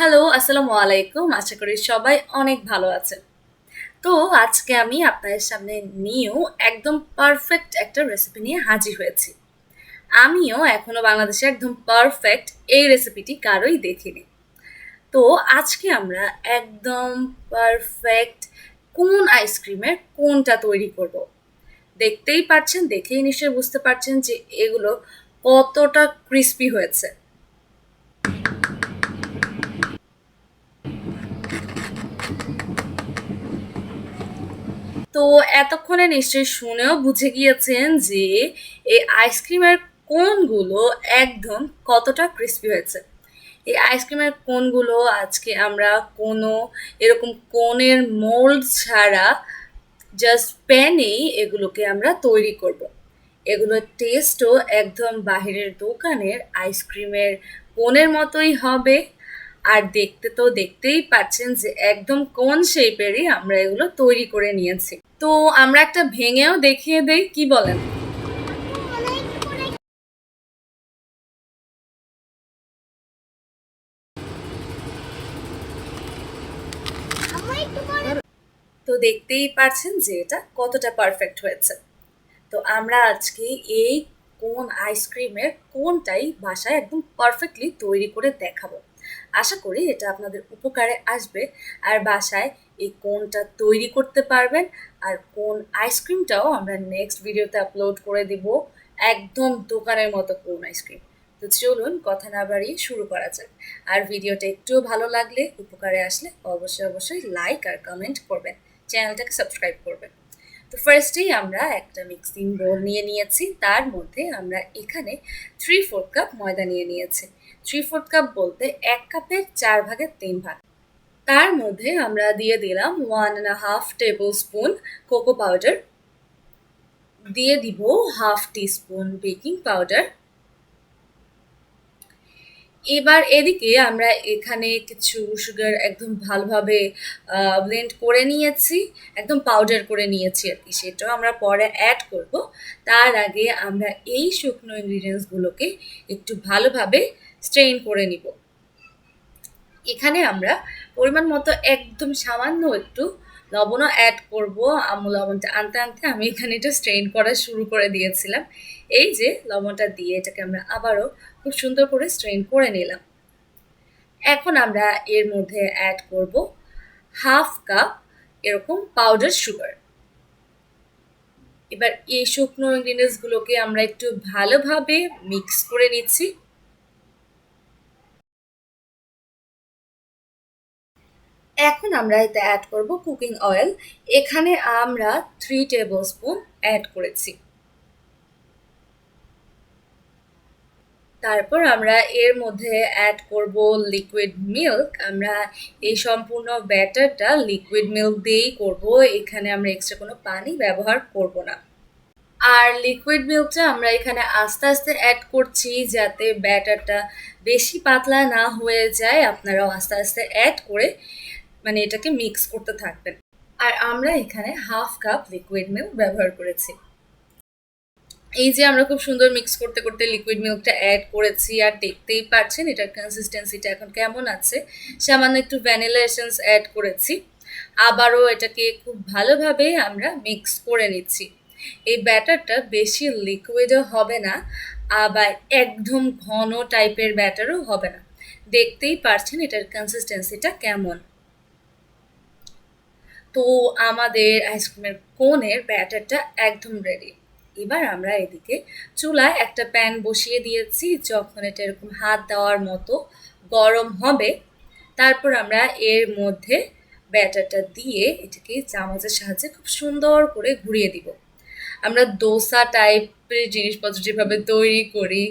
Hello, আসসালামু আলাইকুম। আশা করি সবাই অনেক ভালো আছেন। তো আজকে আমি আপনাদের সামনে নিয়েও একদম পারফেক্ট একটা রেসিপি নিয়ে হাজির হয়েছি। আমিও এখনও বাংলাদেশে একদম পারফেক্ট এই রেসিপিটি কারোই দেখিনি। তো আজকে আমরা একদম পারফেক্ট কোন আইসক্রিমের কোনটা তৈরি করব। দেখতেই পাচ্ছেন, দেখেই নিশ্চয়ই বুঝতে পারছেন যে এগুলো কতটা ক্রিস্পি হয়েছে। তো এতক্ষণে নিশ্চয়ই শুনেও বুঝে গিয়েছেন যে এই আইসক্রিমের কোনগুলো একদম কতটা ক্রিস্পি হয়েছে এই আইসক্রিমের কোনগুলো আজকে আমরা কোনো এরকম কোনের মোল্ড ছাড়া জাস্ট প্যানেই এগুলোকে আমরা তৈরি করব। এগুলোর টেস্টও একদম বাহিরের দোকানের আইসক্রিমের কোনের মতোই হবে আর দেখতে তো দেখতেই পাচ্ছেন যে একদম কোন শেপেরই আমরা এগুলো তৈরি করে নিয়েছি। তো আমরা একটা ভেঙেও দেখিয়ে দেই, কি বলেন? তো দেখতেই পারছেন যে এটা কতটা পারফেক্ট হয়েছে। তো আমরা আজকে এই কোন আইসক্রিমের কোনটাই বাসায় একদম পারফেক্টলি তৈরি করে দেখাবো। আশা করি এটা আপনাদের উপকারে আসবে। আর বাসায় এই কোনটা তৈরি করতে পারবেন আর কোন আইসক্রিমটাও আমরা নেক্সট ভিডিওতে আপলোড করে দিব। একদম দোকানের মতো কোন আইসক্রিম তো চলুন কথা না বাড়িয়ে শুরু করা যাক। আর ভিডিওটা একটুও ভালো লাগলে, উপকারে আসলে অবশ্যই অবশ্যই লাইক আর কমেন্ট করবেন। চ্যানেলটাকে সাবস্ক্রাইব করবেন। তো ফার্স্টেই আমরা একটা মিক্সিং বোল নিয়ে নিয়েছি। তার মধ্যে আমরা এখানে থ্রি ফোর কাপ ময়দা নিয়ে নিয়েছি। থ্রি ফোর্থ কাপ বলতে এক কাপের চার ভাগের তিন ভাগ। তার মধ্যে আমরা দিয়ে দিলাম one and half tablespoon cocoa powder দিয়ে দিব হাফ টিস্পুন বেকিং পাউডার এবার এদিকে আমরা এখানে কিছু সুগার একদম ভালোভাবে ব্লেন্ড করে নিয়েছি, একদম পাউডার করে নিয়েছি আর কি, সেটাও আমরা পরে অ্যাড করব। তার আগে আমরা এই শুকনো ইনগ্রিডিয়েন্টসগুলোকে একটু ভালোভাবে স্ট্রেইন করে নিব। এখানে আমরা পরিমাণ মতো একদম সামান্য একটু লবণও অ্যাড করব আমু লবণটা আনতে আনতে। আমি এখানে এটা স্ট্রেন করা শুরু করে দিয়েছিলাম। এই যে লবণটা দিয়ে এটাকে আমরা আবারও খুব সুন্দর করে স্ট্রেন করে নিলাম। এখন আমরা এর মধ্যে অ্যাড করব হাফ কাপ এরকম পাউডার সুগার এবার এই শুকনো ইনগ্রিডিয়েন্টসগুলোকে আমরা একটু ভালোভাবে মিক্স করে নিচ্ছি। এখন আমরা এতে অ্যাড করব কুকিং অয়েল এখানে আমরা থ্রি টেবিল স্পুন অ্যাড করেছি। তারপর আমরা এর মধ্যে অ্যাড করব লিকুইড মিল্ক আমরা এই সম্পূর্ণ ব্যাটারটা লিকুইড মিল্ক দিয়েই করব। এখানে আমরা এক্সট্রা কোনো পানি ব্যবহার করব না। আর লিকুইড মিল্কটা আমরা এখানে আস্তে আস্তে অ্যাড করছি যাতে ব্যাটারটা বেশি পাতলা না হয়ে যায়। আপনারাও আস্তে আস্তে অ্যাড করে মানে এটাকে মিক্স করতে থাকবেন। আর আমরা এখানে হাফ কাপ লিকুইড মিল্ক ব্যবহার করেছি। এই যে আমরা খুব সুন্দর মিক্স করতে করতে লিকুইড মিল্কটা অ্যাড করেছি, আর দেখতেই পাচ্ছেন এটার কনসিস্টেন্সিটা এখন কেমন আছে। সামান্য একটু ভ্যানিলা এসেন্স অ্যাড করেছি। আবারও এটাকে খুব ভালোভাবে আমরা মিক্স করে নিচ্ছি। এই ব্যাটারটা বেশি লিকুইডও হবে না, আবার একদম ঘন টাইপের ব্যাটারও হবে না। দেখতেই পারছেন এটার কনসিস্টেন্সিটা কেমন। তো আমাদের আইসক্রিমের কোনের ব্যাটারটা একদম রেডি এবার আমরা এদিকে চুলায় একটা প্যান বসিয়ে দিয়েছি, যখন এটা এরকম হাত দেওয়ার মতো গরম হবে, তারপর আমরা এর মধ্যে ব্যাটারটা দিয়ে এটাকে চামচের সাহায্যে খুব সুন্দর করে ঘুরিয়ে দিব। আমরা দোসা টাইপের জিনিসপত্র যেভাবে তৈরি করি,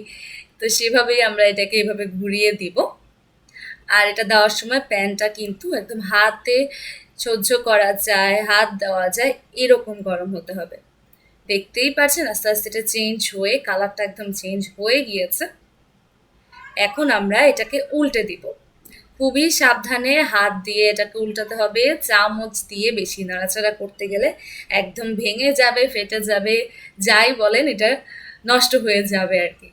তো সেভাবেই আমরা এটাকে এভাবে ঘুরিয়ে দিব। আর এটা দেওয়ার সময় প্যানটা কিন্তু একদম হাতে সহ্য করা যায়, হাত দেওয়া যায়, এরকম গরম হতে হবে। দেখতেই পাচ্ছেন আস্তে আস্তে এটা চেঞ্জ হয়ে কালারটা একদম চেঞ্জ হয়ে গিয়েছে। এখন আমরা এটাকে উল্টে দিব। খুবই সাবধানে হাত দিয়ে এটাকে উল্টাতে হবে, চামচ দিয়ে বেশি নাড়াচাড়া করতে গেলে একদম ভেঙে যাবে, ফেটে যাবে, যাই বলেন, এটা নষ্ট হয়ে যাবে আর কি।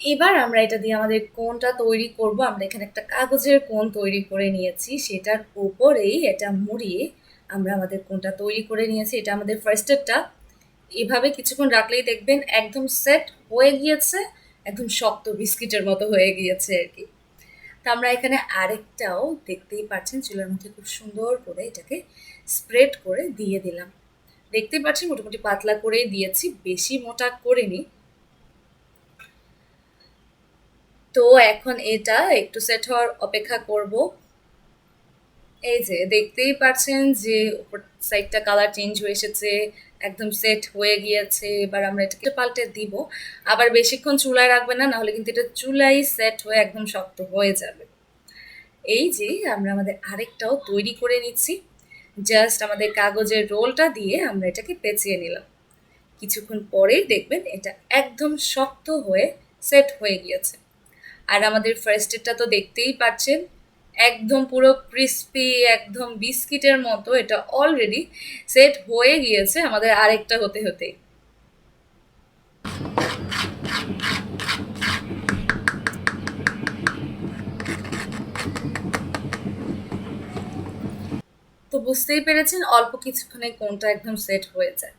এবার আমরা এটা দিয়ে আমাদের কোনটা তৈরি করব, আমরা এখানে একটা কাগজের কোন তৈরি করে নিয়েছি, সেটার উপরেই এটা মুড়িয়ে আমরা আমাদের কোনটা তৈরি করে নিয়েছি, এটা আমাদের ফার্স্টেরটা এভাবে কিছুক্ষণ রাখলেই দেখবেন একদম সেট হয়ে গিয়েছে, একদম শক্ত বিস্কিটের মতো হয়ে গিয়েছে আর কি। তা আমরা এখানে আরেকটাও দেখতেই পাচ্ছেন, চুলার মধ্যে খুব সুন্দর করে এটাকে স্প্রেড করে দিয়ে দিলাম। দেখতেই পাচ্ছেন, মোটামুটি পাতলা করেই দিয়েছি, বেশি মোটা করিনি। তো এখন এটা একটু সেট হওয়ার অপেক্ষা করব। এই যে দেখতেই পাচ্ছেন যে উপর সাইডটা কালার চেঞ্জ হয়ে এসেছে, একদম সেট হয়ে গিয়েছে, এবার আমরা এটাকে পাল্টে দিব। আবার বেশিক্ষণ চুলায় রাখবে না, নাহলে কিন্তু এটা চুলাই সেট হয়ে একদম শক্ত হয়ে যাবে। এই যে আমরা আমাদের আরেকটাও তৈরি করে নিচ্ছি। জাস্ট আমাদের কাগজের রোলটা দিয়ে আমরা এটাকে পেঁচিয়ে নিলাম। কিছুক্ষণ পরেই দেখবেন এটা একদম শক্ত হয়ে সেট হয়ে গিয়েছে। আর আমাদের ফার্স্টেরটা তো দেখতেই পাচ্ছেন, একদম পুরো ক্রিস্পি একদম বিস্কিটের মতো, এটা অলরেডি সেট হয়ে গিয়েছে আমাদের আরেকটা হতে হতে তো বুঝতেই পেরেছেন, অল্প কিছুক্ষণে কোনটা একদম সেট হয়ে যায়।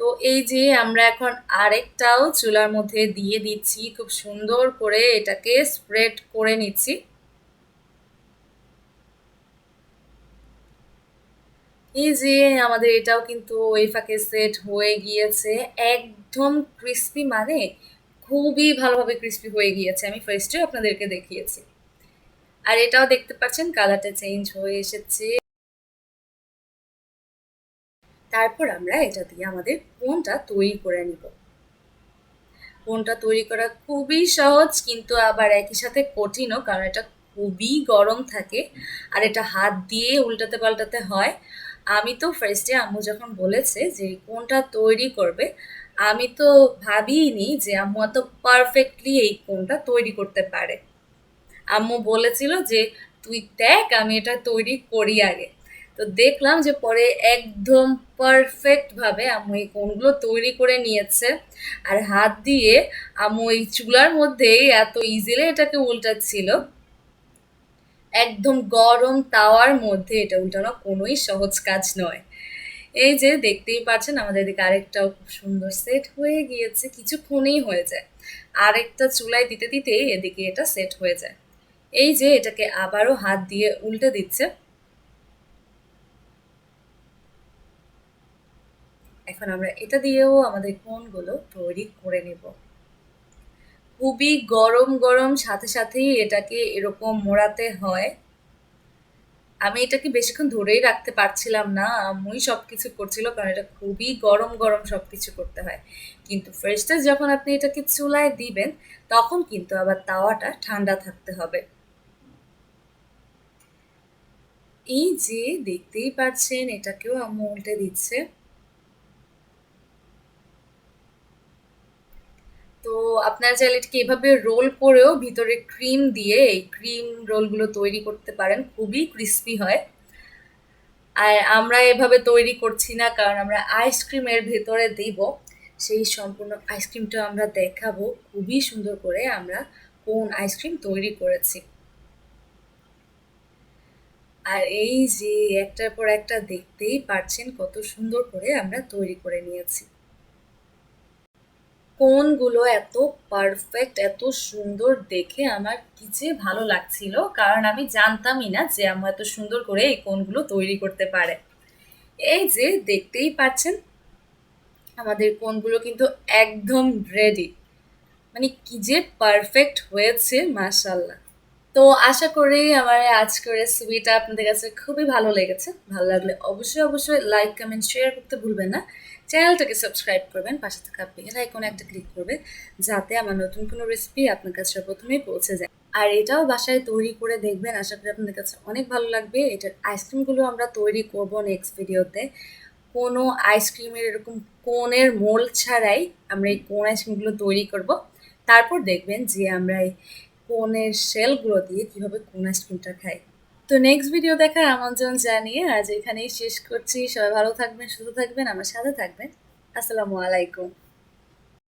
তো এই যে আমরা এখন আরেকটাও চুলার মধ্যে দিয়ে দিচ্ছি, খুব সুন্দর করে এটাকে স্প্রেড করে নিচ্ছি। এই যে আমাদের এটাও কিন্তু ওই ফাঁকে সেট হয়ে গিয়েছে, একদম ক্রিস্পি মানে খুবই ভালোভাবে ক্রিস্পি হয়ে গিয়েছে। আমি ফার্স্টে আপনাদেরকে দেখিয়েছি। আর এটাও দেখতে পাচ্ছেন কালারটা চেঞ্জ হয়ে এসেছে। তারপর আমরা এটা দিয়ে আমাদের কোনটা তৈরি করে নিব। কোনটা তৈরি করা খুবই সহজ, কিন্তু আবার একই সাথে কঠিনও, কারণ এটা খুবই গরম থাকে আর এটা হাত দিয়ে উল্টাতে পাল্টাতে হয়। আমি তো ফার্স্টে আম্মু যখন বলেছে যে কোনটা তৈরি করবে, আমি তো ভাবিনি যে আম্মু এত পারফেক্টলি এই কোনটা তৈরি করতে পারে। আম্মু বলেছিল যে, তুই দেখ, আমি এটা তৈরি করি আগে। তো দেখলাম যে পরে একদম পারফেক্টভাবে আম্মু এই কোনগুলো তৈরি করে নিয়েছে। আর হাত দিয়ে আম্মু এই চুলার মধ্যেই এত ইজিলি এটাকে উল্টাচ্ছিল। একদম গরম তাওয়ার মধ্যে এটা উল্টানো কোনোই সহজ কাজ নয়। এই যে দেখতেই পাচ্ছেন আমাদের এদিকে আরেকটাও খুব সুন্দর সেট হয়ে গিয়েছে, কিছুক্ষণেই হয়ে যায়। আরেকটা চুলায় দিতে দিতে এদিকে এটা সেট হয়ে যায়। এই যে এটাকে আবারও হাত দিয়ে উল্টে দিচ্ছে। এখন আমরা এটা দিয়েও আমাদের কোনগুলো তৈরি করে নেব। খুবই গরম গরম সাথে সাথেই এটাকে এরকম মোড়াতে হয়। আমি এটাকে বেশিক্ষণ ধরেই রাখতে পারছিলাম না, আম্মুই সব কিছু করছিল কারণ এটা খুবই গরম গরম সব কিছু করতে হয়। কিন্তু ফার্স্টে যখন আপনি এটাকে চুলায় দিবেন, তখন কিন্তু আবার তাওয়াটা ঠান্ডা থাকতে হবে। এই যে দেখতেই পাচ্ছেন, এটাকেও আম্মু উল্টে দিচ্ছে। তো আপনারা চাইলে এটাকে এভাবে রোল করেও ভিতরে ক্রিম দিয়ে এই ক্রিম রোলগুলো তৈরি করতে পারেন, খুবই ক্রিস্পি হয়। আর আমরা এভাবে তৈরি করছি না, কারণ আমরা আইসক্রিমের ভেতরে দিব, সেই সম্পূর্ণ আইসক্রিমটা আমরা দেখাবো, খুবই সুন্দর করে আমরা কোন আইসক্রিম তৈরি করেছি। আর এই যে একটার পর একটা দেখতেই পারছেন কত সুন্দর করে আমরা তৈরি করে নিয়েছি। কোনগুলো এত পারফেক্ট এত সুন্দর দেখে আমার কি যে ভালো লাগছিল, কারণ আমি জানতামই না যে আমার এত সুন্দর করে এই কোনগুলো তৈরি করতে পারে। এই যে দেখতেই পাচ্ছেন, আমাদের কোনগুলো কিন্তু একদম রেডি মানে কি যে পারফেক্ট হয়েছে মাশাল্লাহ তো আশা করি আমার আজকের রেসিপিটা আপনাদের কাছে খুবই ভালো লেগেছে। ভালো লাগলে অবশ্যই অবশ্যই লাইক কমেন্ট শেয়ার করতে ভুলবেন না। চ্যানেলটাকে সাবস্ক্রাইব করবেন। পাশে থাকা বেল আইকনে একটা ক্লিক করবেন, যাতে আমার নতুন কোনো রেসিপি আপনার কাছে প্রথমেই পৌঁছে যায়। আর এটাও বাসায় তৈরি করে দেখবেন। আশা করি আপনাদের কাছে অনেক ভালো লাগবে। এটার আইসক্রিমগুলো আমরা তৈরি করব নেক্সট ভিডিওতে কোনো আইসক্রিমের এরকম কোনের মোল ছাড়াই আমরা এই কোন আইসক্রিমগুলো তৈরি করব। তারপর দেখবেন যে আমরা এই কোনের শেলগুলো দিয়ে কীভাবে কোন আইসক্রিমটা খাই। তো নেক্সট ভিডিও দেখার আমন্ত্রণ জানিয়ে আজ এখানেই শেষ করছি। সবাই ভালো থাকবেন, সুস্থ থাকবেন, আমার সাথে থাকবেন। আসসালামু আলাইকুম।